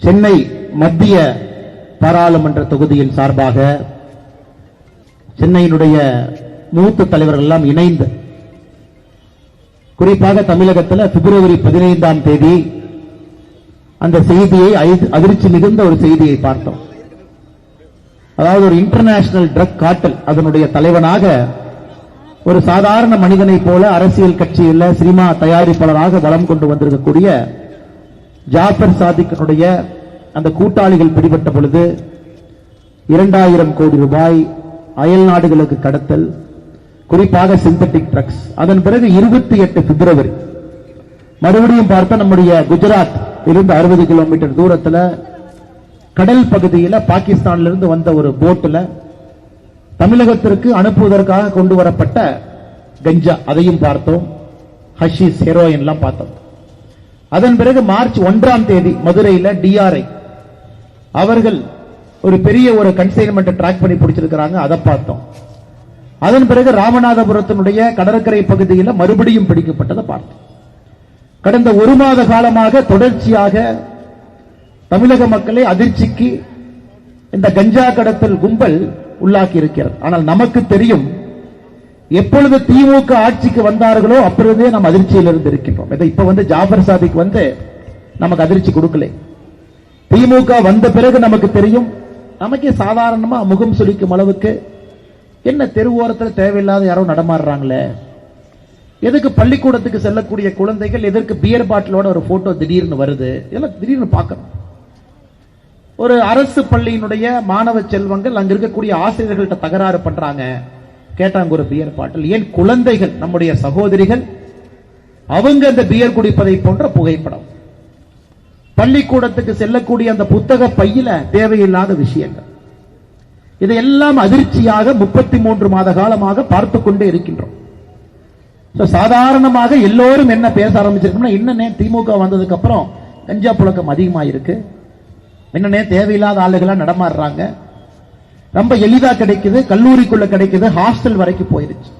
சென்னை மத்திய பாராளுமன்ற தொகுதியின் சார்பாக சென்னையினுடைய மூத்த தலைவர்கள் எல்லாம் இணைந்து குறிப்பாக தமிழகத்தில் பிப்ரவரி பதினைந்தாம் தேதி அந்த செய்தியை அதிர்ச்சி மிகுந்த ஒரு செய்தியை பார்த்தோம். அதாவது ஒரு இன்டர்நேஷனல் ட்ரக் காட்டல் அதனுடைய தலைவனாக ஒரு சாதாரண மனிதனை போல அரசியல் கட்சியில் சினிமா தயாரிப்பாளராக வலம் கொண்டு வந்திருக்கக்கூடிய ஜாஃபர் சாதிக்கனுடைய அந்த கூட்டாளிகள் பிடிபட்ட பொழுது இரண்டாயிரம் கோடி ரூபாய் அயல் நாடுகளுக்கு கடத்தல் குறிப்பாக சிந்தட்டிக் ட்ரக்ஸ் அதன் பிறகு இருபத்தி எட்டு பிப்ரவரி. மறுபடியும் பார்த்தா நம்முடைய குஜராத் இருந்து அறுபது கிலோமீட்டர் தூரத்துல கடல் பகுதியில பாகிஸ்தானிலிருந்து வந்த ஒரு போட்டுல தமிழகத்திற்கு அனுப்புவதற்காக கொண்டு வரப்பட்ட கஞ்சா அதையும் பார்த்தோம். ஹஷீஸ் ஹெரோயின்லாம் பார்த்தோம். அதன் பிறகு மார்ச் ஒன்றாம் தேதி மதுரையில் டிஆர்ஐ அவர்கள் ஒரு பெரிய ஒரு கன்சைன்மெண்ட் ட்ராக் பண்ணி பிடிச்சிருக்கிறாங்க அதை பார்த்தோம். அதன் பிறகு ராமநாதபுரத்தினுடைய கடற்கரை பகுதியில் மறுபடியும் பிடிக்கப்பட்டதை பார்த்தோம். கடந்த ஒரு மாத காலமாக தொடர்ச்சியாக தமிழக மக்களை அதிர்ச்சிக்கு இந்த கஞ்சா கடத்தல் கும்பல் உள்ளாக்கி இருக்கிறது ஆனால் நமக்கு தெரியும் எப்பொழுது திமுக ஆட்சிக்கு வந்தார்களோ அப்பொழுதே நாம் அதிர்ச்சியில் இருந்து இருக்கின்றோம். இதை இப்ப வந்து ஜாஃபர் சாதிக் வந்து நமக்கு அதிர்ச்சி கொடுக்கல. திமுக வந்த பிறகு நமக்கு தெரியும். நமக்கே சாதாரணமா முகம் சுழிக்கும் அளவுக்கு என்ன தெருவோரத்தில் தேவையில்லாத யாரோ நடமாடுறாங்களே? எதுக்கு பள்ளிக்கூடத்துக்கு செல்லக்கூடிய குழந்தைகள் எதற்கு பியர் பாட்டிலோட ஒரு போட்டோ திடீர்னு வருது? இதெல்லாம் திடீர்னு பார்க்கணும். ஒரு அரசு பள்ளியினுடைய மாணவ செல்வங்கள் அங்க இருக்கக்கூடிய ஆசிரியர்கள்ட்ட தகராறு பண்றாங்க. கேட்டாங்க ஒரு பியர் பாட்டில் ஏன் குழந்தைகள் நம்முடைய சகோதரிகள் அவங்க அந்த பியர் குடிப்பதை போன்ற புகைப்படம்? பள்ளிக்கூடத்துக்கு செல்லக்கூடிய அந்த புத்தக பையில தேவையில்லாத விஷயங்கள். இதையெல்லாம் அதிர்ச்சியாக முப்பத்தி மூன்று மாத காலமாக பார்த்து கொண்டே இருக்கின்றோம். சாதாரணமாக எல்லோரும் என்ன பேச ஆரம்பிச்சிருக்கோம்னா என்னன்னே திமுக வந்ததுக்கு அப்புறம் கஞ்சா புழக்கம் அதிகமாக இருக்கு என்னன்னே தேவையில்லாத ஆளுகளா நடமாடுறாங்க. ரொம்ப எளிதா கிடைக்குது கல்லூரிக்குள்ள கிடைக்குது ஹாஸ்டல் வரைக்கும் போயிருச்சு.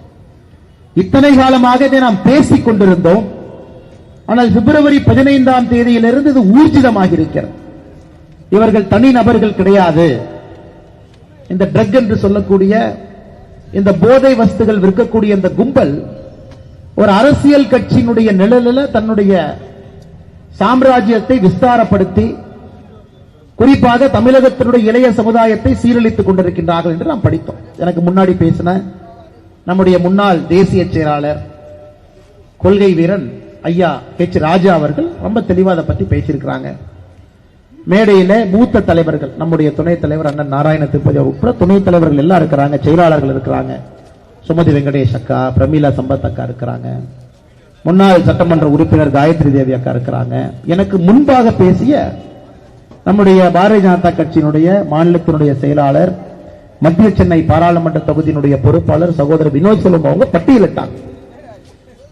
இத்தனை காலமாக இதை நாம் பேசிக் கொண்டிருந்தோம். ஆனால் பிப்ரவரி பதினைந்தாம் தேதியிலிருந்து இது ஊர்ஜிதமாக இருக்கிறது. இவர்கள் தனி நபர்கள் கிடையாது. இந்த ட்ரக் என்று சொல்லக்கூடிய இந்த போதை வஸ்துகள் விற்கக்கூடிய இந்த கும்பல் ஒரு அரசியல் கட்சியினுடைய நிழலில் தன்னுடைய சாம்ராஜ்யத்தை விஸ்தாரப்படுத்தி குறிப்பாக தமிழகத்தினுடைய இளைய சமுதாயத்தை சீரழித்துக் கொண்டிருக்கின்றார்கள் என்று நாம் படித்தோம். எனக்கு முன்னாடி பேசின நம்முடைய முன்னாள் தேசிய செயலாளர் கொள்கை வீரன் ஐயா ஹெச் ராஜா அவர்கள் ரொம்ப தெளிவாக அதை பற்றி பேசியிருக்கிறாங்க. மேடையில மூத்த தலைவர்கள் நம்முடைய துணைத் தலைவர் அண்ணன் நாராயண திருப்பதி உட்பட துணைத் தலைவர்கள் எல்லாம் இருக்கிறாங்க செயலாளர்கள் இருக்கிறாங்க. சுமதி வெங்கடேஷ் அக்கா பிரமீலா சம்பத் அக்கா இருக்கிறாங்க. முன்னாள் சட்டமன்ற உறுப்பினர் காயத்ரி தேவி அக்கா இருக்கிறாங்க. எனக்கு முன்பாக பேசிய நம்முடைய பாரதிய ஜனதா கட்சியினுடைய மாநிலத்தினுடைய செயலாளர் மத்திய சென்னை பாராளுமன்ற தொகுதியினுடைய பொறுப்பாளர் சகோதரர் வினோத் செல்வம் அவங்க பட்டியலிட்டாங்க.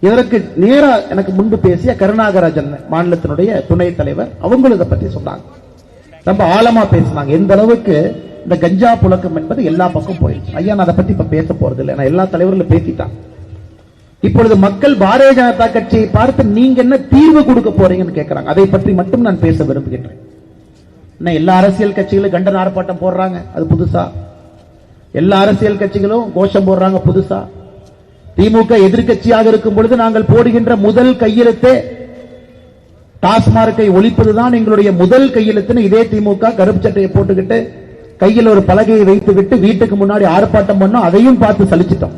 இதற்கு நேரா எனக்கு முன்பு பேசிய கருணாகராஜன் மாநிலத்தினுடைய துணைத் தலைவர் அவங்களும் இதை பத்தி சொன்னாங்க. ரொம்ப ஆழமா பேசினாங்க. எந்த அளவுக்கு இந்த கஞ்சா புழக்கம் என்பது எல்லா பக்கம் போயிடுச்சு. ஐயா நான் அதை பத்தி இப்ப பேச போறது இல்லை. நான் எல்லா தலைவர்களும் பேசிட்டான் இப்பொழுது மக்கள் பாரதிய ஜனதா கட்சியை பார்த்து நீங்க என்ன தீர்வு கொடுக்க போறீங்கன்னு கேட்கறாங்க அதை பற்றி மட்டும் நான் பேச விரும்புகின்றேன். என்ன எல்லா அரசியல் கட்சிகளும் கண்டன ஆர்ப்பாட்டம் போடுறாங்க. அது புதுசா. எல்லா அரசியல் கட்சிகளும் கோஷம் போடுறாங்க புதுசா. திமுக எதிர்க்கட்சியாக இருக்கும் பொழுது நாங்கள் போடுகின்ற முதல் கையெழுத்தே டாஸ்மார்க்கை ஒழிப்பதுதான் எங்களுடைய முதல் கையெழுத்துன்னு இதே திமுக கருப்பு சட்டையை போட்டுக்கிட்டு கையில் ஒரு பலகையை வைத்துவிட்டு வீட்டுக்கு முன்னாடி ஆர்ப்பாட்டம் பண்ணோம் அதையும் பார்த்து சலிச்சிட்டோம்.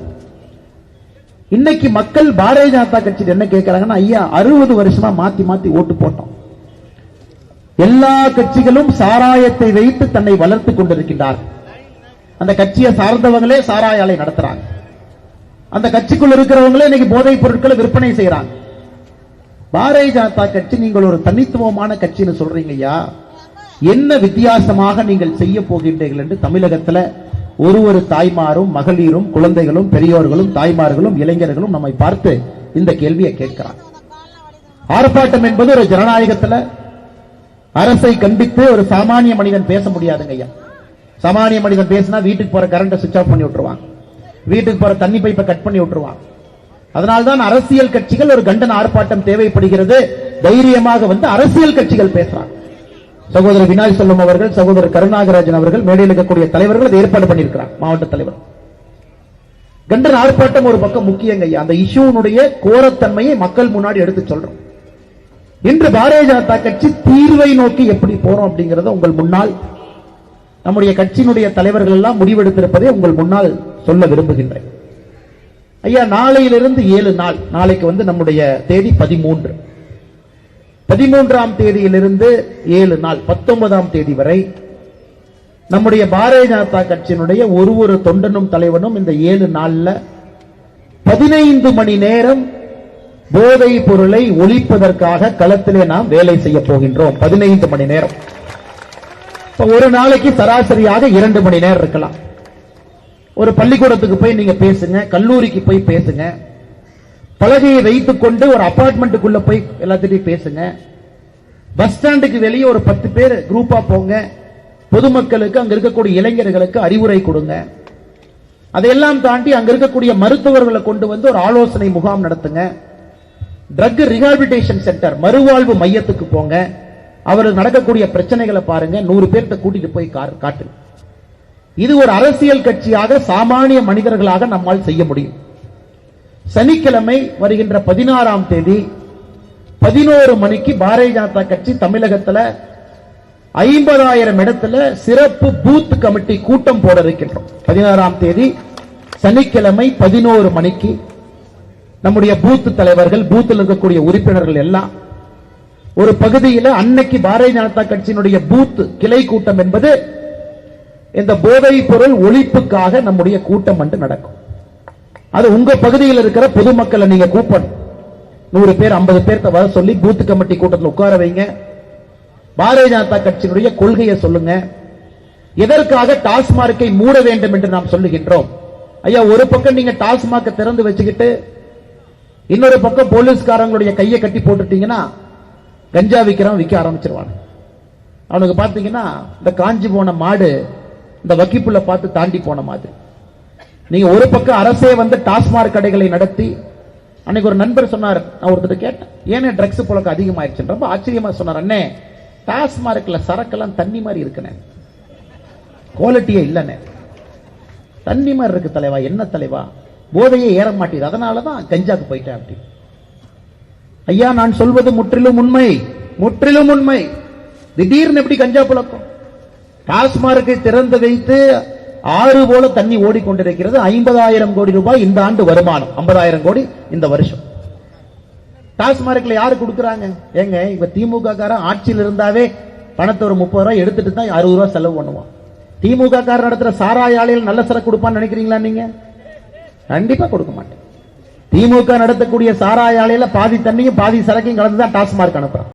இன்னைக்கு மக்கள் பாரதிய ஜனதா கட்சி என்ன கேட்கிறாங்கன்னா ஐயா அறுபது வருஷமா மாத்தி மாத்தி ஓட்டு போட்டோம். எல்லா கட்சிகளும் சாராயத்தை வைத்து தன்னை வளர்த்துக் கொண்டிருக்கின்றார்கள் அந்த கட்சியை சார்ந்தவங்களே சாராய ஆலை நடத்துறாங்க. அந்த கட்சிக்குள்ள இருக்கிறவங்களே இன்னைக்கு போதைப் பொருட்களை விற்பனை செய்யறாங்க பாரதிய ஜனதா கட்சி நீங்கள் ஒரு தனித்துவமான கட்சின்னு சொல்றீங்க ஐயா. என்ன வித்தியாசமாக நீங்கள் செய்ய போகின்றீர்கள் என்று தமிழகத்துல ஒரு ஒரு தாய்மாரும் மகளிரும் குழந்தைகளும் பெரியோர்களும் தாய்மார்களும் இளைஞர்களும் நம்மை பார்த்து இந்த கேள்வியை கேட்கிறாங்க. ஆர்ப்பாட்டம் என்பது ஒரு ஜனநாயகத்துல அரசை கண்டித்து ஒரு சாமானிய மனிதன் பேச முடியாதுங்க ஐயா. சாமானிய மனிதன் பேசினா வீட்டுக்கு போற கரண்ட சுவிச் ஆஃப் பண்ணி விட்டுருவாங்க வீட்டுக்கு போற தண்ணி பைப்பை கட் பண்ணி விட்டுருவாங்க அதனால்தான் அரசியல் கட்சிகள் ஒரு கண்டன ஆர்ப்பாட்டம் தேவைப்படுகிறது. தைரியமாக வந்து அரசியல் கட்சிகள் பேசுறாங்க சகோதரர் வினாய் செல்வம் அவர்கள் சகோதரர் கருணாகராஜன் அவர்கள் மேடையில் இருக்கக்கூடிய தலைவர்கள் அதை ஏற்பாடு பண்ணியிருக்கிறார் மாவட்ட தலைவர். கண்டன ஆர்ப்பாட்டம் ஒரு பக்கம் முக்கியங்க அந்த இஷ்யூனுடைய கோரத்தன்மையை மக்கள் முன்னாடி எடுத்து சொல்றோம். இன்று பாரதிய ஜனதா கட்சி தீர்வை நோக்கி எப்படி போறோம் அப்படிங்கறத உங்கள் முன்னால் நம்முடைய கட்சியினுடைய தலைவர்கள் எல்லாம் முடிவெடுத்திருப்பதை உங்கள் முன்னால் சொல்ல விரும்புகின்றேன். ஐயா நாளையிலிருந்து ஏழு நாள் நாளைக்கு வந்து நம்முடைய தேதி பதிமூன்று. பதிமூன்றாம் தேதியிலிருந்து ஏழு நாள் பத்தொன்பதாம் தேதி வரை நம்முடைய பாரதிய ஜனதா கட்சியினுடைய ஒரு ஒரு தொண்டனும் தலைவனும் இந்த ஏழு நாள்ல பதினைந்து மணி நேரம் போதை பொருளை ஒழிப்பதற்காக களத்திலே நாம் வேலை செய்ய போகின்றோம். பதினைந்து மணி நேரம். ஒரு நாளைக்கு சராசரியாக இரண்டு மணி நேரம் இருக்கலாம். ஒரு பள்ளிக்கூடத்துக்கு போய் நீங்க பேசுங்க கல்லூரிக்கு போய் பேசுங்க பலகையை வைத்துக் கொண்டு ஒரு அபார்ட்மெண்ட்டுக்குள்ள போய் எல்லாத்திட்டையும் பேசுங்க பஸ் ஸ்டாண்டுக்கு வெளியே ஒரு பத்து பேர் குரூப்பா போங்க பொதுமக்களுக்கு அங்க இருக்கக்கூடிய இளைஞர்களுக்கு அறிவுரை கொடுங்க. அதையெல்லாம் தாண்டி அங்க இருக்கக்கூடிய மருத்துவர்களை கொண்டு வந்து ஒரு ஆலோசனை முகாம் நடத்துங்க. ட்ரக் ரிஹாபிலிட்டேஷன் சென்டர் மறுவாழ்வு மையத்துக்கு போங்க. அவருக்கு நடக்கக்கூடிய பிரச்சனைகளை பாருங்க. நூறு பேர்த்த கூட்டிட்டு போய் கா- இது ஒரு அரசியல் கட்சியாக சாமானிய மனிதர்களாக நம்மால் செய்ய முடியும். சனிக்கிழமை வருகின்ற பதினாறாம் தேதி பதினோரு மணிக்கு பாரதிய ஜனதா கட்சி தமிழகத்தில் ஐம்பதாயிரம் இடத்துல சிறப்பு பூத் கமிட்டி கூட்டம் போட இருக்கின்றோம். பதினாறாம் தேதி சனிக்கிழமை பதினோரு மணிக்கு நம்முடைய பூத் தலைவர்கள் பூத்தில் இருக்கக்கூடிய உறுப்பினர்கள் எல்லாம் ஒரு பகுதியில் அன்னைக்கு பாரதிய ஜனதா கட்சியினுடைய பூத் கிளை கூட்டம் என்பது இந்த போதைப் பொருள் ஒழிப்புக்காக நம்முடைய கூட்டம் வந்து நடக்கும். அது உங்க பகுதியில் இருக்கிற பொதுமக்களை நீங்க கூப்பிடணும் நூறு பேர் ஐம்பது பேர்த்த வர சொல்லி பூத் கமிட்டி கூட்டத்தில் உட்கார வைங்க. பாரதிய ஜனதா கட்சியினுடைய கொள்கையை சொல்லுங்க. எதற்காக டாஸ்மார்க்கை மூட வேண்டும் என்று நாம் சொல்லுகின்றோம்? ஐயா ஒரு பக்கம் நீங்க டாஸ்மார்க்கை திறந்து வச்சுக்கிட்டு இன்னொரு பக்கம் போலீஸ்காரங்களுடைய கையை கட்டி போட்டுட்டீங்கன்னா கஞ்சா விற்கிறவன் விற்க ஆரம்பிச்சிருவான். அவனுக்கு பார்த்தீங்கன்னா இந்த காஞ்சி போன மாடு இந்த வக்கிப்புள்ள பார்த்து தாண்டி போன மாதிரி நீங்க ஒரு பக்கம் அரசே வந்து டாஸ்மாக் கடைகளை நடத்தி அன்னைக்கு ஒரு நண்பர் சொன்னார் நான் ஒருத்தர் கேட்டேன் ஏனே ட்ரக்ஸ் புழக்கம் அதிகமாயிருச்சு ரொம்ப ஆச்சரியமா சொன்னார் அண்ணே டாஸ்மார்க்ல சரக்கெல்லாம் தண்ணி மாதிரி இருக்குண்ணே. குவாலிட்டியே இல்லைண்ணே. தண்ணி மாதிரி இருக்கு தலைவா என்ன தலைவா? போதையை ஏற மாட்டேது அதனால தான் கஞ்சாக்கு போயிட்டேன் அப்படி. ஐயா நான் சொல்வது முற்றிலும் உண்மை. முற்றிலும் உண்மை. திடீர்னு எப்படி கஞ்சா புழக்கம்? டாஸ்மார்க்கை திறந்து வைத்து ஆறு போல தண்ணி ஓடிக்கொண்டிருக்கிறது. ஐம்பதாயிரம் கோடி ரூபாய் இந்த ஆண்டு வருமானம். ஐம்பதாயிரம் கோடி இந்த வருஷம். டாஸ்மார்க்ல யாரு கொடுக்குறாங்க? ஏங்க இப்ப திமுக காரன் ஆட்சியில் இருந்தாவே பணத்தை ஒரு முப்பது ரூபாய் எடுத்துட்டு தான் அறுபது ரூபாய் செலவு பண்ணுவான். திமுக காரன் நடத்துற சாராய ஆலையில் நல்ல சரக்கு கொடுப்பான்னு நினைக்கிறீங்களா நீங்க? கண்டிப்பா கொடுக்க மாட்டேன். திமுக நடத்தக்கூடிய சாராய ஆலையில பாதி தண்ணியும் பாதி சரக்கையும் கலந்து தான் டாஸ்மார்க் அனுப்புறான்.